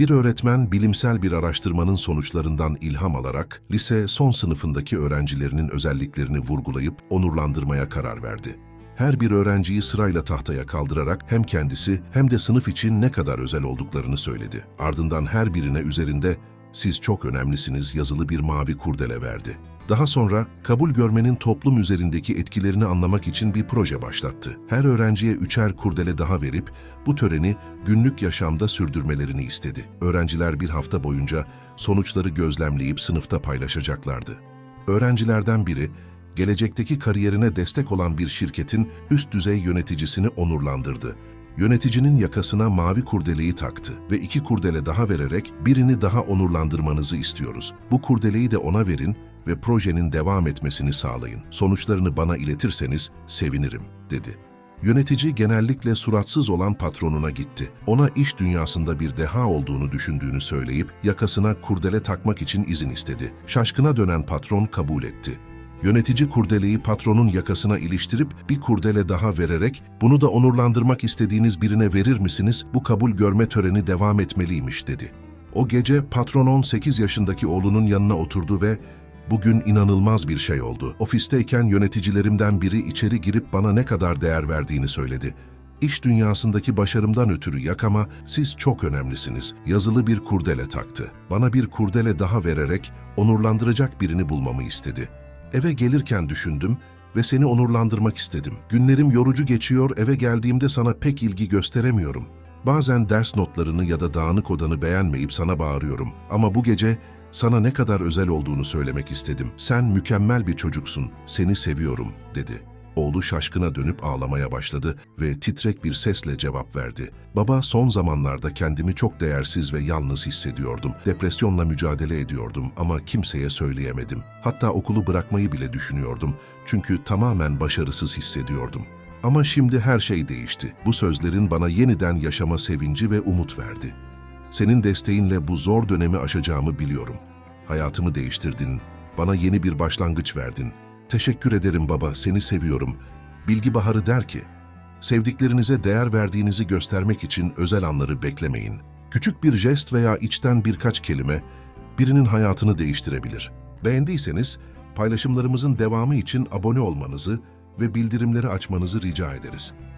Bir öğretmen bilimsel bir araştırmanın sonuçlarından ilham alarak lise son sınıfındaki öğrencilerinin özelliklerini vurgulayıp onurlandırmaya karar verdi. Her bir öğrenciyi sırayla tahtaya kaldırarak hem kendisi hem de sınıf için ne kadar özel olduklarını söyledi. Ardından her birine üzerinde "Siz çok önemlisiniz" yazılı bir mavi kurdele verdi. Daha sonra kabul görmenin toplum üzerindeki etkilerini anlamak için bir proje başlattı. Her öğrenciye üçer kurdele daha verip bu töreni günlük yaşamda sürdürmelerini istedi. Öğrenciler bir hafta boyunca sonuçları gözlemleyip sınıfta paylaşacaklardı. Öğrencilerden biri, gelecekteki kariyerine destek olan bir şirketin üst düzey yöneticisini onurlandırdı. Yöneticinin yakasına mavi kurdeleyi taktı ve iki kurdele daha vererek birini daha onurlandırmanızı istiyoruz. Bu kurdeleyi de ona verin ve projenin devam etmesini sağlayın. Sonuçlarını bana iletirseniz sevinirim, dedi. Yönetici genellikle suratsız olan patronuna gitti. Ona iş dünyasında bir deha olduğunu düşündüğünü söyleyip yakasına kurdele takmak için izin istedi. Şaşkına dönen patron kabul etti. Yönetici kurdeleyi patronun yakasına iliştirip bir kurdele daha vererek bunu da onurlandırmak istediğiniz birine verir misiniz? Bu kabul görme töreni devam etmeliymiş dedi. O gece patron 18 yaşındaki oğlunun yanına oturdu ve Bugün inanılmaz bir şey oldu. Ofisteyken yöneticilerimden biri içeri girip bana ne kadar değer verdiğini söyledi. İş dünyasındaki başarımdan ötürü yakama siz çok önemlisiniz. Yazılı bir kurdele taktı. Bana bir kurdele daha vererek onurlandıracak birini bulmamı istedi. Eve gelirken düşündüm ve seni onurlandırmak istedim. Günlerim yorucu geçiyor, eve geldiğimde sana pek ilgi gösteremiyorum. Bazen ders notlarını ya da dağınık odanı beğenmeyip sana bağırıyorum. Ama bu gece sana ne kadar özel olduğunu söylemek istedim. Sen mükemmel bir çocuksun, seni seviyorum, dedi. Oğlu şaşkına dönüp ağlamaya başladı ve titrek bir sesle cevap verdi. Baba son zamanlarda kendimi çok değersiz ve yalnız hissediyordum. Depresyonla mücadele ediyordum ama kimseye söyleyemedim. Hatta okulu bırakmayı bile düşünüyordum. Çünkü tamamen başarısız hissediyordum. Ama şimdi her şey değişti. Bu sözlerin bana yeniden yaşama sevinci ve umut verdi. Senin desteğinle bu zor dönemi aşacağımı biliyorum. Hayatımı değiştirdin, bana yeni bir başlangıç verdin. Teşekkür ederim baba, seni seviyorum. Bilgi Baharı der ki, sevdiklerinize değer verdiğinizi göstermek için özel anları beklemeyin. Küçük bir jest veya içten birkaç kelime birinin hayatını değiştirebilir. Beğendiyseniz paylaşımlarımızın devamı için abone olmanızı ve bildirimleri açmanızı rica ederiz.